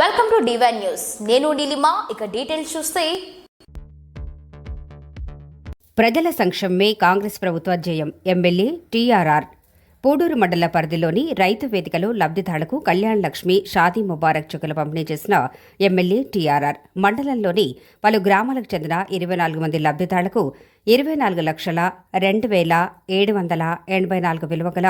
Welcome to divine news నేను నీలిమా ఇక details చూస్తే. ప్రజల సంక్షేమమే కాంగ్రెస్ ప్రభుత్వ జయం. MLA TRR. పూడూరు మండల పరిధిలోని రైతు వేదికలో లబ్ధిదారులకు కళ్యాణ్ లక్ష్మి షాదీ ముబారక్ చెక్కులు పంపిణీ చేసిన ఎమ్మెల్యే టీఆర్ఆర్. మండలంలోని పలు గ్రామాలకు చెందిన ఇరవై నాలుగు మంది లబ్ధిదారులకు ఇరవై నాలుగు లక్షల రెండు వేల ఏడు వందల ఎనభై నాలుగు విలువ గల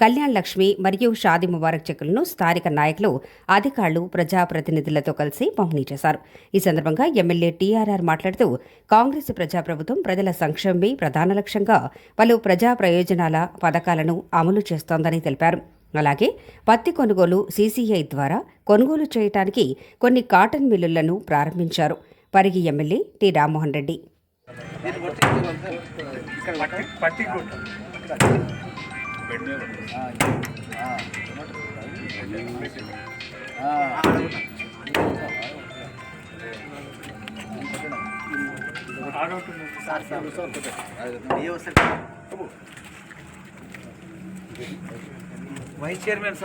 కళ్యాణ్ లక్ష్మి మరియు షాదీ ముబారక్ చెక్కులను స్థానిక నాయకులు అధికారులు ప్రజాప్రతినిధులతో కలిసి పంపిణీ చేశారు. ఈ సందర్భంగా ఎమ్మెల్యే టీఆర్ఆర్ మాట్లాడుతూ కాంగ్రెస్ ప్రజాప్రభుత్వం ప్రజల సంక్షేమమే ప్రధాన లక్ష్యంగా పలు ప్రజా ప్రయోజనాల పథకాలను అమలు చేస్తోందని తెలిపారు. అలాగే పత్తి కొనుగోలు సీసీఐ ద్వారా కొనుగోలు చేయడానికి కొన్ని కాటన్ మిల్లులను ప్రారంభించారు. Parigi MLA T Rammohan Reddy. పట్టి కొట్టు వైస్ చైర్మన్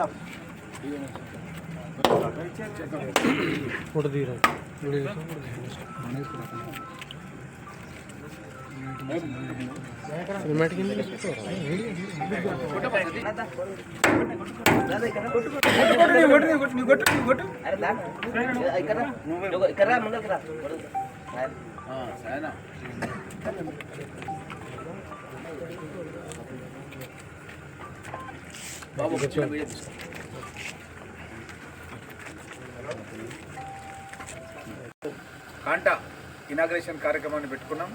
కాంటా ఇనాగ్రేషన్ కార్యక్రమాన్ని పెట్టుకున్నాం.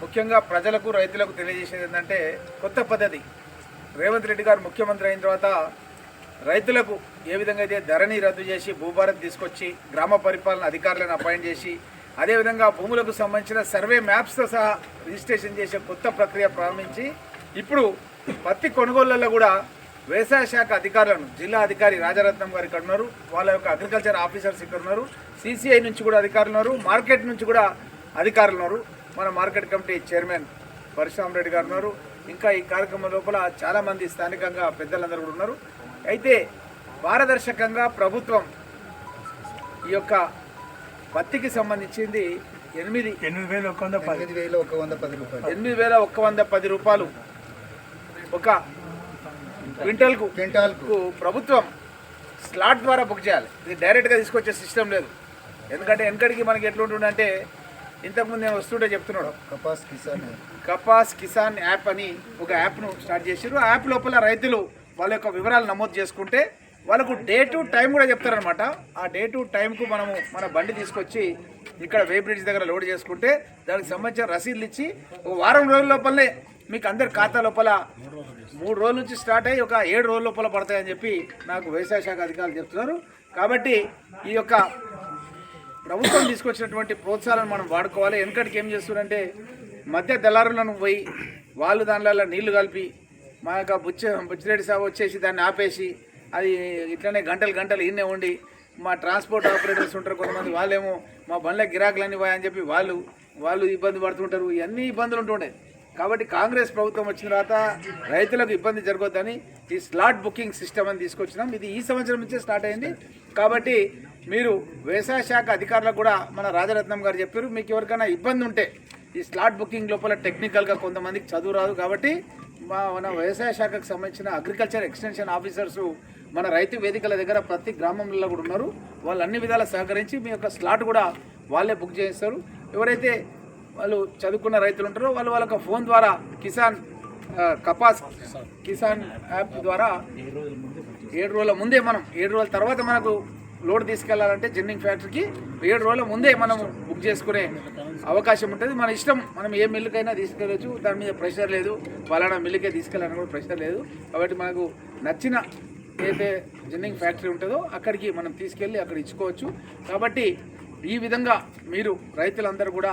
ముఖ్యంగా ప్రజలకు రైతులకు తెలియజేసేది ఏంటంటే కొత్త పద్ధతి. రేవంత్ రెడ్డి గారు ముఖ్యమంత్రి అయిన తర్వాత రైతులకు ఏ విధంగా అయితే ధరని రద్దు చేసి భూభారత్ తీసుకొచ్చి గ్రామ పరిపాలన అధికారులను అపాయింట్ చేసి అదేవిధంగా భూములకు సంబంధించిన సర్వే మ్యాప్స్తో సహా రిజిస్ట్రేషన్ చేసే కొత్త ప్రక్రియ ప్రారంభించి ఇప్పుడు పత్తి కొనుగోళ్ళలో కూడా వ్యవసాయ శాఖ అధికారులను జిల్లా అధికారి రాజరత్నం గారు ఇక్కడ ఉన్నారు వాళ్ళ యొక్క అగ్రికల్చర్ ఆఫీసర్స్ ఇక్కడ ఉన్నారు సిసిఐ నుంచి కూడా అధికారులు ఉన్నారు మార్కెట్ నుంచి కూడా అధికారులు ఉన్నారు. మన market committee chairman Parashuram Reddy గారు ఉన్నారు. ఇంకా ఈ కార్యక్రమం లోపల చాలామంది స్థానికంగా పెద్దలందరూ కూడా ఉన్నారు. అయితే పారదర్శకంగా ప్రభుత్వం ఈ యొక్క పత్తికి సంబంధించింది ఎనిమిది ఎనిమిది వేలు ఒక వంద పది. వేల ఒక వంద పది రూపాయలు. ఎనిమిది వేల ఒక్క వంద పది రూపాయలు ఒక క్వింటల్కు. క్వింటాల్కు. ప్రభుత్వం స్లాట్ ద్వారా బుక్ చేయాలి. ఇది డైరెక్ట్గా తీసుకొచ్చే సిస్టమ్ లేదు. ఎందుకంటే వెనకడికి మనకి ఎట్లుంటుండే అంటే ఇంతకుముందు నేను వస్తుంటే చెప్తున్నాడు. కపాస్ కిసాన్ కపాస్ కిసాన్ యాప్ అని ఒక యాప్ను స్టార్ట్ చేసారు ఆ యాప్ లోపల రైతులు వాళ్ళ యొక్క వివరాలు నమోదు చేసుకుంటే వాళ్ళకు డే టు టైం కూడా చెప్తారనమాట ఆ డే టు టైంకు మనము మన బండి తీసుకొచ్చి ఇక్కడ వే బ్రిడ్జ్ దగ్గర లోడ్ చేసుకుంటే దానికి సంబంధించిన రసీదులు ఇచ్చి ఒక వారం రోజుల లోపలనే మీకు అందరి ఖాతా లోపల మూడు రోజుల నుంచి స్టార్ట్ అయ్యి ఒక ఏడు రోజుల లోపల పడతాయని చెప్పి నాకు వ్యవసాయ శాఖ అధికారులు చెప్తున్నారు. కాబట్టి ఈ యొక్క ప్రభుత్వం తీసుకొచ్చినటువంటి ప్రోత్సాహాలను మనం వాడుకోవాలి. వెనకటికి ఏం చేస్తున్నారంటే మధ్య దళారులను పోయి వాళ్ళు దానిలో నీళ్ళు కలిపి మా యొక్క బుచ్చ బుచ్చిరెడ్డి సాబు వచ్చేసి దాన్ని ఆపేసి అది ఇట్లనే గంటలు గంటలు ఈయనే ఉండి మా ట్రాన్స్పోర్ట్ ఆపరేటర్స్ ఉంటారు కొంతమంది వాళ్ళేమో మా బండ్ల గిరాకులన్నీ పోయని చెప్పి వాళ్ళు వాళ్ళు ఇబ్బంది పడుతుంటారు. ఇవన్నీ ఇబ్బందులు ఉంటుండే. కాబట్టి కాంగ్రెస్ ప్రభుత్వం వచ్చిన తర్వాత రైతులకు ఇబ్బంది జరగొద్దని ఈ స్లాట్ బుకింగ్ సిస్టమ్ అని తీసుకొచ్చినాం. ఇది ఈ సంవత్సరం నుంచే స్టార్ట్ అయింది. కాబట్టి మీరు వ్యవసాయ శాఖ అధికారులకు కూడా మన రాజరత్నం గారు చెప్పారు. మీకు ఎవరికైనా ఇబ్బంది ఉంటే ఈ స్లాట్ బుకింగ్ లోపల టెక్నికల్గా కొంతమందికి చదువు రాదు కాబట్టి మా మన వ్యవసాయ శాఖకు సంబంధించిన అగ్రికల్చర్ ఎక్స్టెన్షన్ ఆఫీసర్స్ మన రైతు వేదికల దగ్గర ప్రతి గ్రామంలో కూడా ఉన్నారు. వాళ్ళు అన్ని విధాలు సహకరించి మీ యొక్క స్లాట్ కూడా వాళ్ళే బుక్ చేస్తారు ఎవరైతే వాళ్ళు చదువుకున్న రైతులు ఉంటారో వాళ్ళు వాళ్ళ ఫోన్ ద్వారా కిసాన్ కపాస్ కిసాన్ యాప్ ద్వారా ఏడు రోజుల ముందే మనం ఏడు రోజుల తర్వాత మనకు లోడ్ తీసుకెళ్ళాలంటే జిన్నింగ్ ఫ్యాక్టరీకి ఏడు రోజుల ముందే మనం బుక్ చేసుకునే అవకాశం ఉంటుంది. మన ఇష్టం మనం ఏ మిల్లుకైనా తీసుకెళ్ళచ్చు. దాని మీద ప్రెషర్ లేదు. పలానా మిల్లుకే తీసుకెళ్ళాలని కూడా ప్రెషర్ లేదు. కాబట్టి మనకు నచ్చిన ఏదైతే జిన్నింగ్ ఫ్యాక్టరీ ఉంటుందో అక్కడికి మనం తీసుకెళ్ళి అక్కడ ఇచ్చుకోవచ్చు. కాబట్టి ఈ విధంగా మీరు రైతులందరూ కూడా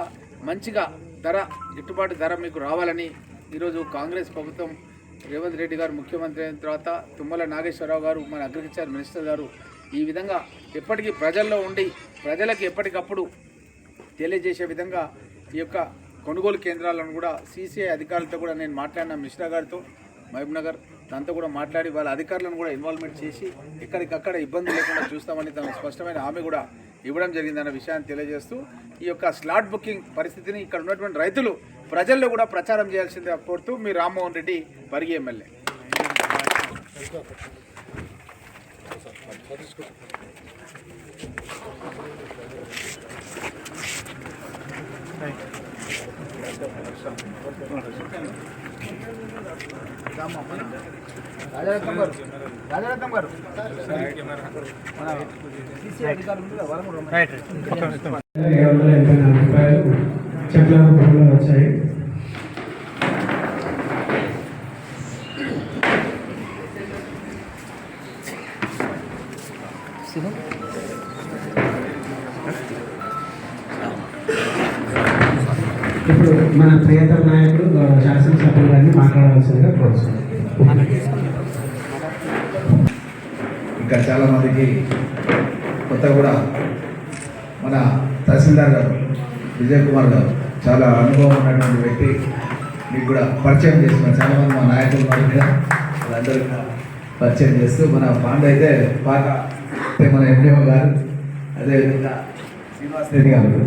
మంచిగా ధర గిట్టుబాటు ధర మీకు రావాలని ఈరోజు కాంగ్రెస్ ప్రభుత్వం రేవంత్ రెడ్డి గారు ముఖ్యమంత్రి అయిన తర్వాత తుమ్మల నాగేశ్వరరావు గారు మన అగ్రికల్చర్ మినిస్టర్ గారు ఈ విధంగా ఎప్పటికీ ప్రజల్లో ఉండి ప్రజలకు ఎప్పటికప్పుడు తెలియజేసే విధంగా ఈ యొక్క కొనుగోలు కేంద్రాలను కూడా సీసీఐ అధికారులతో కూడా నేను మాట్లాడిన మిశ్రా గారితో మహబూబ్నగర్ తనతో కూడా మాట్లాడి వాళ్ళ అధికారులను కూడా ఇన్వాల్వ్మెంట్ చేసి ఎక్కడికక్కడ ఇబ్బంది లేకుండా చూస్తామని తన స్పష్టమైన హామీ కూడా ఇవ్వడం జరిగిందన్న విషయాన్ని తెలియజేస్తూ ఈ యొక్క స్లాట్ బుకింగ్ పరిస్థితిని ఇక్కడ ఉన్నటువంటి రైతులు ప్రజల్లో కూడా ప్రచారం చేయాల్సిందిగా కోరుతూ మీ రామ్మోహన్ రెడ్డి పరిగి ఎమ్మెల్యే. రాజరత్నం గారు రాజరత్నం గారు మన CCI అధికారులు ఉన్నారు కదా, వాళ్ళని కూడా రమ్మని. ఏడు వందల ఎనభై నాలుగు రూపాయలు చెట్ల రూపంలో వచ్చాయి ఇప్పుడు మన ప్రియతమ నాయకుడు గౌరవ శాసనసభ్యులు కావాల్సిందిగా మాట్లాడవలసిందిగా ఇంకా చాలా మందికి కొత్త కూడా మన తహసీల్దార్ గారు విజయ్ కుమార్ గారు చాలా అనుభవం ఉన్నటువంటి వ్యక్తి. మీకు కూడా పరిచయం చేస్తున్నారు చాలా మంది మా నాయకులు ఉన్నారు వాళ్ళందరూ పరిచయం చేస్తూ మన బాండ్ అయితే బాగా మన ఎండిఓ గారు అదేవిధంగా శ్రీనివాస్ రెడ్డి గారు.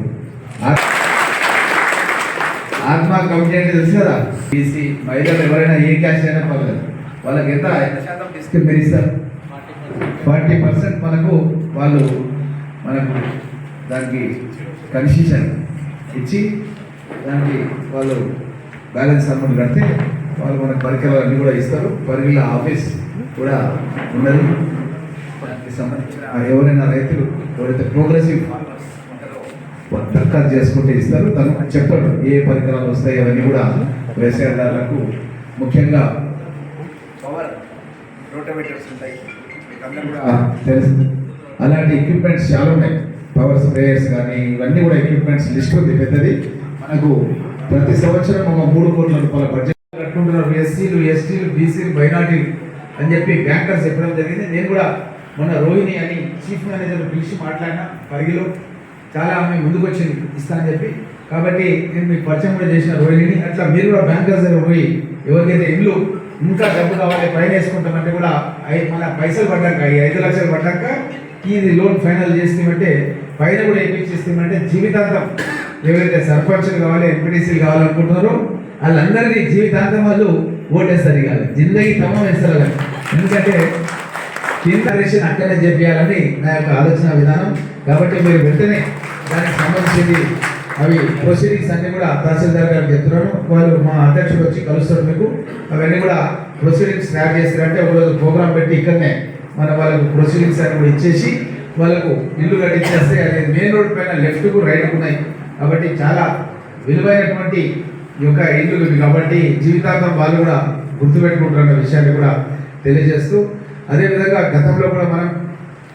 ఆత్మ కమిటీ అంటే తెలుసు కదా? బీసీ మహిళలు ఎవరైనా ఏ క్యాస్ట్ అయినా పర్లేదు. వాళ్ళకి ఎంత ఎంత శాతం డిస్కౌంట్ మీరు ఇస్తారు? ఫార్టీ పర్సెంట్ మనకు వాళ్ళు మనకు దానికి కన్సెషన్ ఇచ్చి దానికి వాళ్ళు బ్యాలెన్స్ అమౌంట్ కడితే వాళ్ళు మనకు పరికరాలు అన్నీ కూడా ఇస్తారు. పరిగిల ఆఫీస్ కూడా ఉన్నది దానికి సంబంధించిన ఎవరైనా రైతులు ఎవరైతే ప్రోగ్రెసివ్ దరఖాస్తు చేసుకుంటే ఇస్తారు. తను చెప్పాడు ఏ పరికరాలు వస్తాయి అవన్నీ కూడా వ్యవసాయదారులకు ముఖ్యంగా పవర్ రోటోమీటర్స్ ఉంటాయి. మీకు అందరూ కూడా తెలుసు. అలాంటి ఎక్విప్మెంట్స్ చాలా ఉన్నాయి పవర్ స్ప్రేయర్స్ కానీ ఇవన్నీ కూడా ఎక్విప్మెంట్స్ లిస్ట్ ఉంది. పెద్దది. మనకు ప్రతి సంవత్సరం ఒక మూడు కోట్ల రూపాయల బడ్జెట్ కట్టుకుంటున్నారు ఎస్సీలు ఎస్టీలు బీసీలు మైనార్టీలు అని చెప్పి బ్యాంకర్స్ చెప్పడం జరిగింది. నేను కూడా మొన్న రోహిణి అని చీఫ్ మేనేజర్ పిలిచి మాట్లాడినా పరిగిలో చాలా ఆమె ముందుకు వచ్చింది ఇస్తా అని చెప్పి. కాబట్టి నేను మీకు పరిచయం కూడా చేసిన రోహిణిని. అట్లా మీరు కూడా బ్యాంకర్స్ దగ్గర పోయి ఎవరికైతే ఇల్లు ఇంకా డబ్బు కావాలి పైన వేసుకుంటామంటే కూడా ఐ- మళ్ళీ పైసలు పడ్డాక ఈ ఐదు లక్షలు పడ్డాక ఇది లోన్ ఫైనల్ చేస్తామంటే పైన కూడా వేయించేస్తామంటే జీవితాంతం ఎవరైతే సర్పంచ్లు కావాలి ఎంపీటీసీలు కావాలనుకుంటున్నారో వాళ్ళందరినీ జీవితాంతం వాళ్ళు ఓటేస్తారు కాదు జిందగీ తమ వేస్తారు ఎందుకంటే కింద అక్కడే చెప్పాలని నా యొక్క ఆలోచన విధానం. కాబట్టి మీరు వెంటనే దానికి సంబంధించింది అవి ప్రొసీడింగ్స్ అన్ని కూడా తహసీల్దార్ గారు చెప్తున్నాను వాళ్ళు మా అధ్యక్షుడు వచ్చి కలుస్తారు మీకు. అవన్నీ కూడా ప్రొసీడింగ్స్ స్టార్ట్ చేస్తారంటే ఒకరోజు ప్రోగ్రామ్ పెట్టి ఇక్కడనే మన వాళ్ళకు ప్రొసీడింగ్స్ అన్ని కూడా ఇచ్చేసి వాళ్ళకు ఇల్లు కట్టించేస్తే అది మెయిన్ రోడ్ పైన లెఫ్ట్కు రైట్కు ఉన్నాయి. కాబట్టి చాలా విలువైనటువంటి ఈ యొక్క ఇల్లు కాబట్టి జీవితాంతం వాళ్ళు కూడా గుర్తుపెట్టుకుంటున్న విషయాన్ని కూడా తెలియజేస్తూ అదేవిధంగా గతంలో కూడా మనం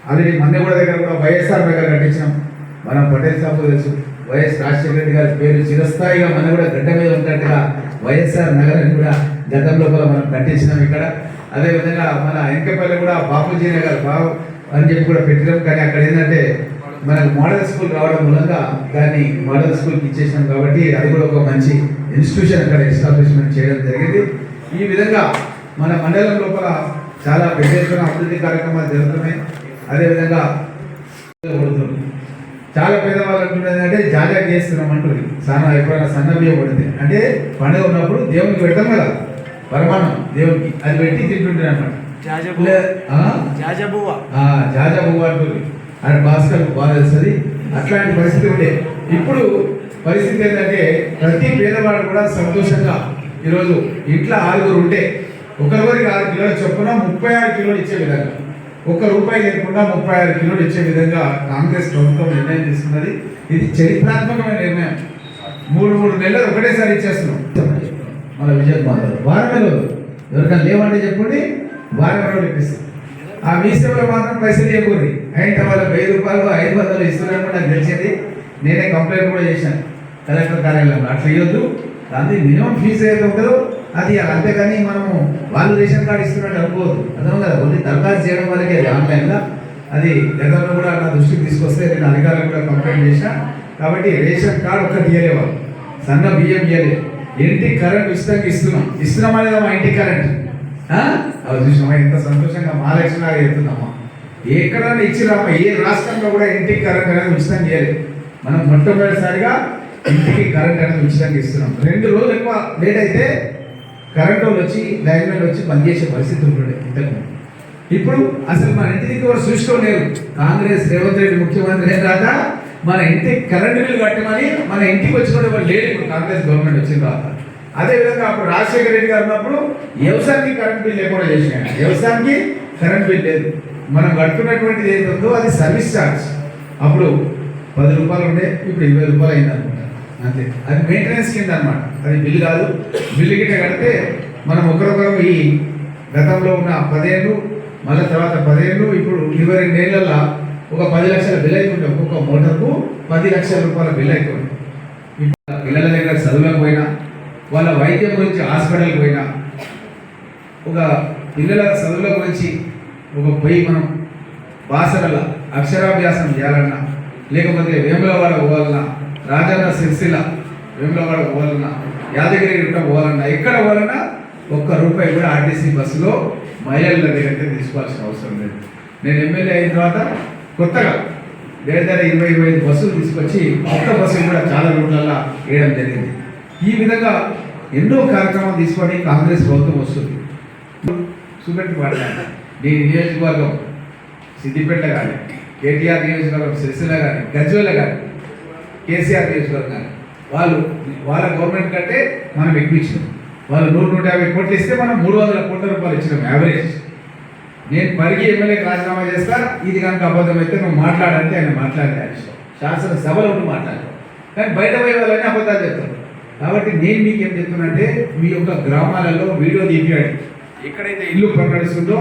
ఆల్రెడీ మన్నెగూడ దగ్గర కూడా వైఎస్ఆర్ నగర్ కట్టించాం మనం పటేల్ సాబు తెలుసు. వైఎస్ రాజశేఖర రెడ్డి గారి పేరు చిరస్థాయిగా మన కూడా గడ్డ మీద ఉన్నట్టుగా వైఎస్ఆర్ నగరాన్ని కూడా గతంలో కూడా మనం కట్టించినాం ఇక్కడ. అదేవిధంగా మన ఎంకపల్లి కూడా బాపూజీ నగర్ బాబు అని చెప్పి కూడా పెట్టినాం. కానీ అక్కడ ఏంటంటే మనకు మోడల్ స్కూల్ రావడం మూలంగా దాన్ని మోడల్ స్కూల్కి ఇచ్చేసాం కాబట్టి అది కూడా ఒక మంచి ఇన్స్టిట్యూషన్ అక్కడ ఎస్టాబ్లిష్మెంట్ చేయడం జరిగింది. ఈ విధంగా మన మండలం లోపల చాలా పెద్ద ఎత్తున అభివృద్ధి కార్యక్రమాలు జరుగుతున్నాయి. అదేవిధంగా కొడుతుంది. చాలా పేదవాళ్ళు అంటున్నది అంటే జాజా చేస్తున్నాం అంటుంది సన్న ఎప్పుడైనా సన్న బియ్యం పడితే అంటే పండుగ ఉన్నప్పుడు దేవునికి పెడతాం కదా. పరమాణం దేవునికి. అది పెట్టి తింటుంటారు అనమాట జాజబువ్వ. జాజా పువ్వు అంటుంది. అది భాస్కర్ బాగా తెలుస్తుంది. అట్లాంటి పరిస్థితి ఉండే. ఇప్పుడు పరిస్థితి ఏంటంటే ప్రతి పేదవాడు కూడా సంతోషంగా ఈరోజు ఇంట్లో ఆరుగురు ఉంటే ఒకరికొరికి ఆరు కిలోలు చొప్పున ముప్పై ఆరు కిలోలు ఇచ్చే విధంగా. ఒక్క రూపాయి లేకుండా ముప్పై ఆరు కిలోలు ఇచ్చే విధంగా కాంగ్రెస్ ప్రభుత్వం నిర్ణయం తీసుకున్నది. ఇది చరిత్రాత్మకమైన నిర్ణయం. మూడు మూడు నెలలు ఒకటేసారి ఇచ్చేస్తున్నాం. మన విజయ్ గారు వారం రోజులు ఎవరికైనా లేవంటే చెప్పండి వారం రోజులు ఇప్పిస్తాం. ఆ మీ సేవలో మాత్రం పైసలు ఇవ్వకూడదు. అయితే వాళ్ళ వెయ్యి రూపాయలు ఐదు వందలు ఇస్తున్నారని నాకు తెలిసింది. నేనే కంప్లైంట్ కూడా చేశాను. కలెక్టర్ కార్యాలయంలో. అట్లా ఇవ్వద్దు అది మినిమం ఫీజు ఏదైతే ఉంటుందో అది అంతేగాని మనము వాళ్ళు రేషన్ కార్డు ఇస్తున్నట్టు అనుకోవద్దు. అర్థం కదా? కొన్ని దరఖాస్తు చేయడం వరకే అది ఆన్లైన్లో. అది గతంలో కూడా నా దృష్టికి తీసుకొస్తే నేను అధికారులకు కూడా కంప్లైంట్ చేసిన. కాబట్టి రేషన్ కార్డు ఒక్కటి ఇవ్వలేవు సన్న బియ్యం ఇయ్యలే ఇంటి కరెంట్ ఉచితంగా ఇస్తున్నాం. ఇస్తున్నాం అనేది మా ఇంటి కరెంట్. అవి చూసినామా ఎంత సంతోషంగా మహాలక్ష్మి లాగా చెప్తుందమ్మా ఎక్కడైనా ఇచ్చిరామా ఏ రాష్ట్రంలో కూడా ఇంటికి కరెంట్ అనేది ఉచితంగా చేయలేదు మనం మొట్టమొదటిసారిగా ఇంటికి కరెంట్ అనేది ఉచితంగా ఇస్తున్నాం. రెండు రోజులు ఎక్కువ లేట్ అయితే కరెంట్ వాళ్ళు వచ్చి లైన్మెన్ వచ్చి పనిచేసే పరిస్థితి ఉంటుండే ఇంతకు ఇప్పుడు అసలు మన ఇంటి దగ్గర చూసుకోలేరు కాంగ్రెస్ రేవంత్ రెడ్డి ముఖ్యమంత్రి అయిన తర్వాత మన ఇంటికి కరెంట్ బిల్లు కట్టమని మన ఇంటికి వచ్చినప్పుడు వాడు లేరు ఇప్పుడు కాంగ్రెస్ గవర్నమెంట్ వచ్చిన తర్వాత. అదే విధంగా అప్పుడు రాజశేఖర రెడ్డి గారు ఉన్నప్పుడు వ్యవసాయానికి కరెంట్ బిల్ లేకుండా చేసినాయి వ్యవసాయానికి కరెంట్ బిల్ లేదు. మనం కడుతున్నటువంటిది ఏది ఉందో అది సర్వీస్ ఛార్జ్. అప్పుడు పది రూపాయలు ఉండే ఇప్పుడు ఇరవై రూపాయలు అయింది అనుకుంటా అంతే. అది మెయింటెనెన్స్ కింద అనమాట అది బిల్లు కాదు. బిల్లు గిట్ట కడితే మనం ఒకరొకరు ఈ గతంలో ఉన్న పదేళ్ళు మళ్ళీ తర్వాత పదేళ్ళు ఇప్పుడు ఇరవై రెండు ఏళ్ళల్లో ఒక పది లక్షల బిల్ అవుతుంది ఒక్కొక్క మోటార్కు పది లక్షల రూపాయల బిల్ అవుతుంది ఇప్పుడు పిల్లల దగ్గర చదువులకు పోయినా వాళ్ళ వైద్యం గురించి హాస్పిటల్కి పోయినా ఒక పిల్లల చదువుల గురించి ఒక పోయి మనం భాషల అక్షరాభ్యాసం చేయాలన్నా లేకపోతే వేములవాడ పోవాలన్నా రాజన్న సిరిసిల్ల వేములవాడ పోవాలన్నా యాదగిరి గుట్ట పోవాలన్నా ఎక్కడ పోవాలన్నా ఒక్క రూపాయి కూడా ఆర్టీసీ బస్సులో మహిళల దగ్గర తీసుకోవాల్సిన అవసరం లేదు. నేను ఎమ్మెల్యే అయిన తర్వాత కొత్తగా దగ్గర దగ్గర ఇరవై ఇరవై ఐదు బస్సులు తీసుకొచ్చి కొత్త బస్సులు కూడా చాలా రూట్లలో వేయడం జరిగింది. ఈ విధంగా ఎన్నో కార్యక్రమాలు తీసుకొని కాంగ్రెస్ ప్రభుత్వం వస్తుంది. చూపెట్టి మాట్లాడాలి నీ నియోజకవర్గం సిద్దిపేట కానీ కేటీఆర్ నియోజకవర్గం సిరిసిల్ల కానీ గజ్వేల కానీ కేసీఆర్ నియోజకవర్గం కానీ వాళ్ళు వాళ్ళ గవర్నమెంట్ కంటే మనం ఎక్కువ ఇచ్చినాం. వాళ్ళు నూరు నూట యాభై కోట్లు ఇస్తే మనం మూడు వందల కోట్ల రూపాయలు ఇచ్చినాం యావరేజ్ నేను పరిగి ఎమ్మెల్యేకి రాజీనామా చేస్తా ఇది కనుక అబద్ధమైతే నువ్వు మాట్లాడంటే ఆయన మాట్లాడే విషయం. శాసనసభలో ఉండి మాట్లాడారు కానీ బయట పోయే వాళ్ళని అబద్ధాలు చెప్తారు. కాబట్టి నేను మీకు ఏం చెప్తున్నానంటే మీ యొక్క గ్రామాలలో వీడియో తీపియండి ఎక్కడైతే ఇల్లు ప్రకటిస్తుందో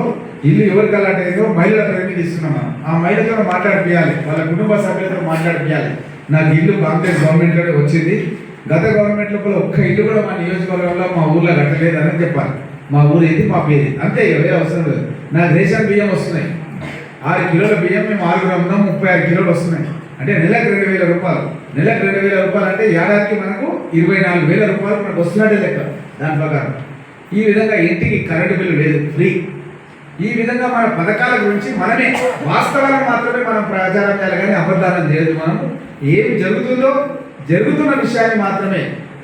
ఇల్లు ఎవరికి అలాంటి అయిందో మహిళల పేరు మీద ఇస్తున్నాం మనం. ఆ మహిళతో మాట్లాడిపియాలి. వాళ్ళ కుటుంబ సభ్యులతో మాట్లాడిపియాలి. నాకు ఇల్లు కాంగ్రెస్ గవర్నమెంట్లోనే వచ్చింది. గత గవర్నమెంట్ లోపల ఒక్క ఇల్లు కూడా మా నియోజకవర్గంలో మా ఊర్లో కట్టలేదని చెప్పాలి. మా ఊరు ఏది? మా పేరు అంతే ఎవరే అవసరం లేదు. నాకు రేషన్ బియ్యం వస్తున్నాయి. ఆరు కిలోల బియ్యం మేము ఆరుగురు ఉన్నాం ముప్పై ఆరు కిలోలు వస్తున్నాయి. అంటే నెలకు రెండు వేల రూపాయలు. నెలకు రెండు వేల రూపాయలు అంటే ఏడాదికి మనకు ఇరవై నాలుగు వేల రూపాయలు మనకు వస్తున్నట్టే లెక్క. దాని ప్రకారం. ఈ విధంగా ఇంటికి కరెంటు బిల్లు లేదు ఫ్రీ ఈ విధంగా మన పథకాల గురించి మనమే వాస్తవాలను మాత్రమే మనం ప్రచారం చేయాలి కానీ అబద్ధాలను చేయదు మనం. ఏం జరుగుతుందో జరుగుతున్న విషయాన్ని మాత్రమే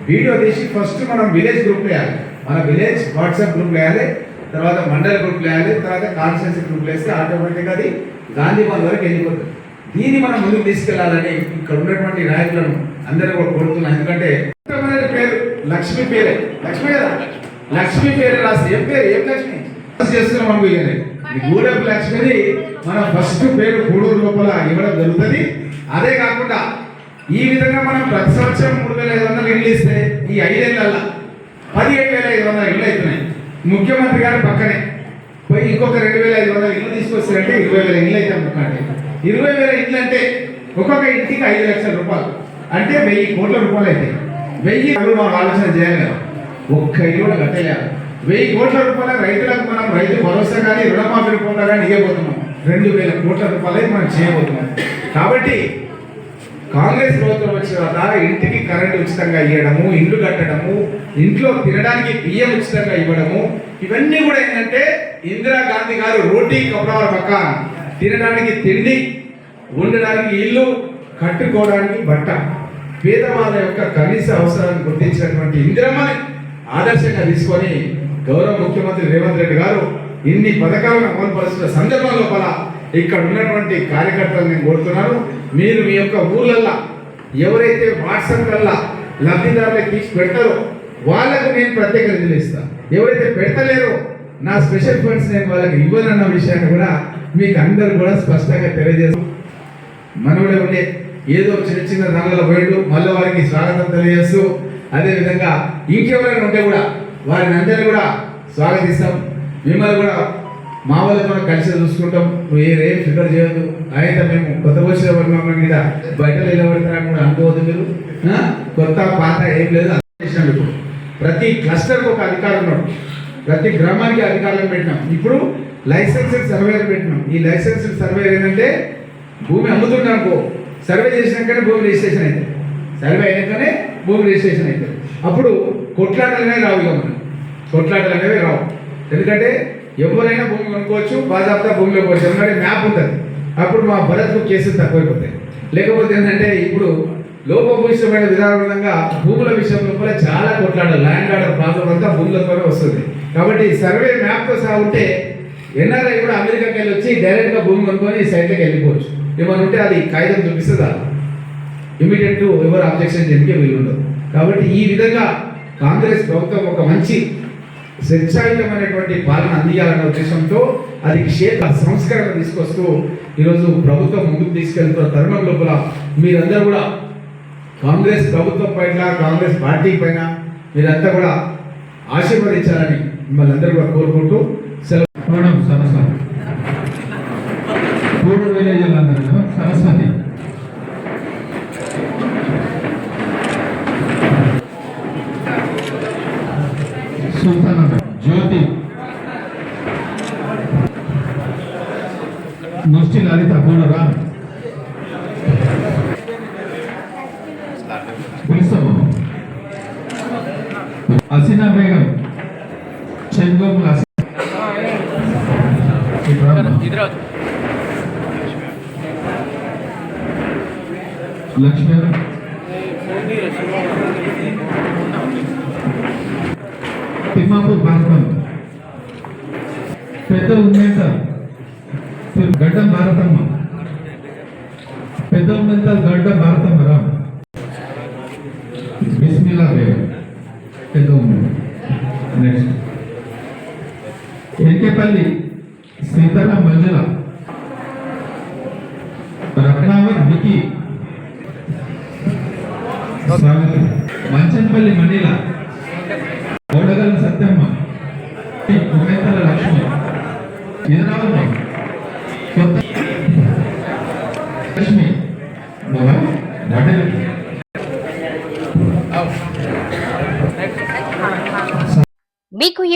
వీడియో తీసి ఫస్ట్ మనం విలేజ్ గ్రూప్ వేయాలి. మన విలేజ్ వాట్సాప్ గ్రూప్ వేయాలి తర్వాత మండల గ్రూప్ వేయాలి తర్వాత కాన్స్టెన్సీ గ్రూప్ వేస్తే ఆటోమేటిక్గా అది గాంధీబాద్ వరకు వెళ్ళిపోతుంది. దీన్ని మనం ముందుకు తీసుకెళ్ళాలని ఇక్కడ ఉన్నటువంటి నాయకులను అందరూ కూడా కోరుతున్నాం. ఎందుకంటే పేరు లక్ష్మి పేరే. లక్ష్మి కదా? లక్ష్మి పేరు రాసి ఏం పేరు? ఏం లక్ష్మి? చేస్తున్నాం అనుకోలేదు గూడెపు లక్ష్మిది మన ఫస్ట్ పేరు గూడూరు లోపల ఇవ్వడం జరుగుతుంది. అదే కాకుండా ఈ విధంగా మనం ప్రతి సంవత్సరం మూడు వేల ఐదు వందలు ఇళ్ళు ఇస్తే ఈ ఐదేళ్ళలో పదిహేడు వేల ఐదు వందల ఇళ్ళు అవుతున్నాయి. ముఖ్యమంత్రి గారు పక్కనే పోయి ఇంకొక రెండు వేల ఐదు వందల ఇల్లు తీసుకొస్తారంటే ఇరవై వేల ఇళ్ళు అయితే ముక్కండి ఇరవై వేల ఇళ్ళు అంటే ఒక్కొక్క ఇంటికి ఐదు లక్షల రూపాయలు. అంటే వెయ్యి కోట్ల రూపాయలు అయితే. వెయ్యి మనం ఆలోచన చేయలేము ఒక్క ఇల్లు కూడా కట్టలేదు వెయ్యి కోట్ల రూపాయల రైతులకు మనం రైతు భరోసా కానీ రుణమాఫీ రూపంలో కానీ ఇవ్వబోతున్నాం రెండు వేల కోట్ల రూపాయలు మనం చేయబోతున్నాం. కాబట్టి కాంగ్రెస్ ప్రభుత్వం వచ్చిన తర్వాత ఇంటికి కరెంట్ ఉచితంగా ఇవ్వడము ఇల్లు కట్టడము ఇంట్లో తినడానికి బియ్యం ఉచితంగా ఇవ్వడము ఇవన్నీ కూడా ఏంటంటే ఇందిరాగాంధీ గారు రోటీ కపడవల పక్క తినడానికి తిండి ఉండడానికి ఇల్లు కట్టుకోవడానికి బట్ట. పేదవాళ్ళ యొక్క కనీస అవసరాన్ని గుర్తించినటువంటి ఇందిరమ్మని ఆదర్శంగా తీసుకొని గౌరవ ముఖ్యమంత్రి రేవంత్ రెడ్డి గారు ఇన్ని పథకాలను అమలుపరుస్తున్న సందర్భం లోపల ఇక్కడ ఉన్నటువంటి కార్యకర్తలు నేను కోరుతున్నాను. మీరు మీ యొక్క ఊర్లల్లో ఎవరైతే వాట్సాప్లల్లో లబ్ధిదారులకు తీసి పెడతారో వాళ్ళకు నేను ప్రత్యేక నిధులు ఇస్తాను ఎవరైతే పెడతలేరో నా స్పెషల్ ఫండ్స్ నేను వాళ్ళకి ఇవ్వనన్న విషయాన్ని కూడా మీకు అందరూ కూడా స్పష్టంగా తెలియజేస్తాం మనవడే ఉండే ఏదో చిన్న చిన్న దానిలో పోయిండు మళ్ళీ వారికి స్వాగతం తెలియజేస్తూ అదేవిధంగా ఇంకెవరైనా ఉంటే కూడా వారిని అందరినీ కూడా స్వాగతిస్తాం. మిమ్మల్ని కూడా మా వాళ్ళతో కలిసి చూసుకుంటాం. నువ్వు ఏ రేపు ఫిగర్ చేయదు అయితే మేము కొత్త వచ్చిన వర్గం మీద బయట నిలబడతారని కూడా అనుకోవద్దు మీరు. కొత్త పాత ఏం లేదు. అంతా చేసినాం ఇప్పుడు. ప్రతి క్లస్టర్కి ఒక అధికారం ఉన్నాడు ప్రతి గ్రామానికి అధికారులను పెట్టినాం. ఇప్పుడు లైసెన్స్డ్ సర్వేలు పెట్టినాం. ఈ లైసెన్స్డ్ సర్వే ఏంటంటే భూమి అమ్ముతుండనుకో సర్వే చేసినాకనే భూమి రిజిస్ట్రేషన్ అవుతుంది సర్వే అయినాకనే భూమి రిజిస్ట్రేషన్ అవుతుంది అప్పుడు కొట్లాటలు రావు ఇక మనం. కొట్లాటలు అనేవి రావు. ఎందుకంటే ఎవరైనా భూమి కొనుక్కోవచ్చు బాజాబ్తా భూమిలో పోవచ్చు ఎందుకంటే మ్యాప్ ఉంటుంది. అప్పుడు మా భరత్కు కేసులు తక్కువైపోతాయి. లేకపోతే ఏంటంటే ఇప్పుడు లోపభూషితమైన విధానంగా భూముల విషయం లోపల చాలా కొట్లాడాలి ల్యాండ్ ఆర్డర్ ప్రాబ్లం అంతా భూములతోనే వస్తుంది. కాబట్టి సర్వే మ్యాప్తో సహా ఉంటే ఎన్ఆర్ఐ కూడా అమెరికాకి వెళ్ళి వచ్చి డైరెక్ట్గా భూమి కొనుక్కొని ఈ సైట్లోకి వెళ్ళిపోవచ్చు. ఏమైనా ఉంటే అది కాగితం చూపిస్తుందా ఇమీడియట్ ఎవరు అబ్జెక్షన్ జరిగే వీలు ఉండదు కాబట్టి ఈ విధంగా కాంగ్రెస్ ప్రభుత్వం ఒక మంచి స్వచ్ఛాయుతమైనటువంటి పాలన అందియాలన్న ఉద్దేశంతో అది క్షేత్ర సంస్కరణ తీసుకొస్తూ ఈరోజు ప్రభుత్వం ముందుకు తీసుకెళ్తున్న తరుణం లోపల మీరందరూ కూడా కాంగ్రెస్ ప్రభుత్వం పైన కాంగ్రెస్ పార్టీ పైన మీరంతా కూడా ఆశీర్వదించాలని మిమ్మల్ని అందరూ కూడా కోరుకుంటూ సెలవు. లక్ష్మీ తిమ్మాపూర్ భారతం పెద్ద ఉమ్మేత గడ్డం భారతమ్మ పెద్ద ఉమ్మేత గడ్డ భారతమ్మ రా బిస్మిల్లా బేగం పెద్ద ఉమ్మేత నెక్స్ట్ ఎన్కేపల్లి సీతారాం మంజుల రత్నావర్ వికి. మంచంపల్లి మణిల ఓడగల సత్యమ్మ ఉమేతల లక్ష్మి ఎదురావమ్మ కొత్త లక్ష్మి బాబా వడ్డలి మీకు ఈ